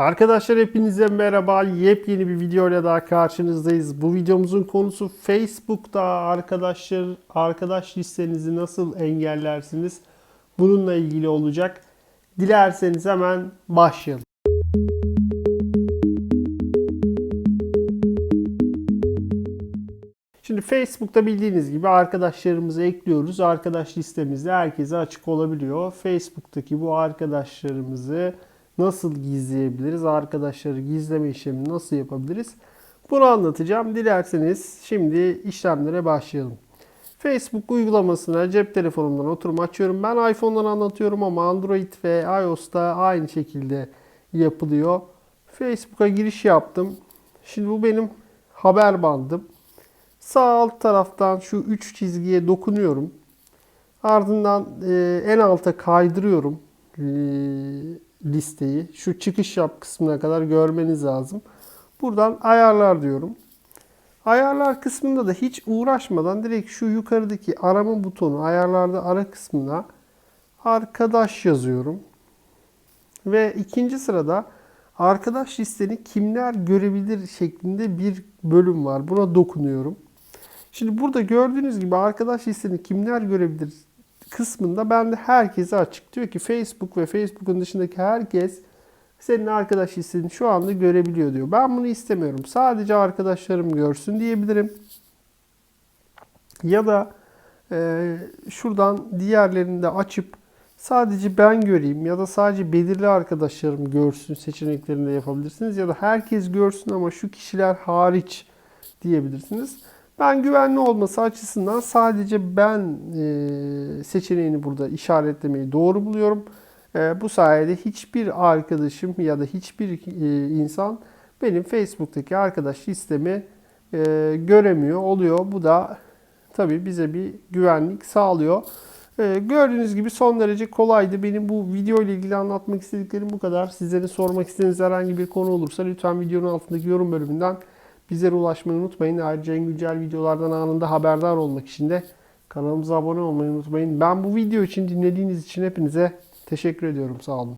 Arkadaşlar hepinize merhaba. Yepyeni bir videoyla daha karşınızdayız. Bu videomuzun konusu Facebook'ta arkadaşlar arkadaş listenizi nasıl engellersiniz? Bununla ilgili olacak. Dilerseniz hemen başlayalım. Şimdi Facebook'ta bildiğiniz gibi arkadaşlarımızı ekliyoruz. Arkadaş listemizde herkese açık olabiliyor. Facebook'taki bu arkadaşlarımızı nasıl gizleyebiliriz? Arkadaşları gizleme işlemini nasıl yapabiliriz? Bunu anlatacağım. Dilerseniz şimdi işlemlere başlayalım. Facebook uygulamasına cep telefonumdan oturum açıyorum. Ben iPhone'dan anlatıyorum ama Android ve iOS'ta aynı şekilde yapılıyor. Facebook'a giriş yaptım. Şimdi bu benim haber bandım. Sağ alt taraftan şu 3 çizgiye dokunuyorum. Ardından e, en alta kaydırıyorum e, listeyi. Şu çıkış yap kısmına kadar görmeniz lazım. Buradan ayarlar diyorum. Ayarlar kısmında da hiç uğraşmadan direkt şu yukarıdaki arama butonu ayarlarda ara kısmına arkadaş yazıyorum. Ve ikinci sırada arkadaş listeni kimler görebilir şeklinde bir bölüm var. Buna dokunuyorum. Şimdi burada gördüğünüz gibi arkadaş listeni kimler görebilir kısmında ben de herkese açık. Diyor ki Facebook ve Facebook'un dışındaki herkes senin arkadaş listeni şu anda görebiliyor diyor. Ben bunu istemiyorum. Sadece arkadaşlarım görsün diyebilirim. Ya da e, şuradan diğerlerini de açıp sadece ben göreyim ya da sadece belirli arkadaşlarım görsün seçeneklerini de yapabilirsiniz. Ya da herkes görsün ama şu kişiler hariç diyebilirsiniz. Ben güvenli olması açısından sadece ben e, seçeneğini burada işaretlemeyi doğru buluyorum. E, bu sayede hiçbir arkadaşım ya da hiçbir e, insan benim Facebook'taki arkadaş listemi göremiyor oluyor. Bu da tabii bize bir güvenlik sağlıyor. Gördüğünüz gibi son derece kolaydı. Benim bu video ile ilgili anlatmak istediklerim bu kadar. Sizlerin sormak istediğiniz herhangi bir konu olursa lütfen videonun altındaki yorum bölümünden bizlere ulaşmayı unutmayın. Ayrıca en güncel videolardan anında haberdar olmak için de kanalımıza abone olmayı unutmayın. Ben bu video için dinlediğiniz için hepinize teşekkür ediyorum. Sağ olun.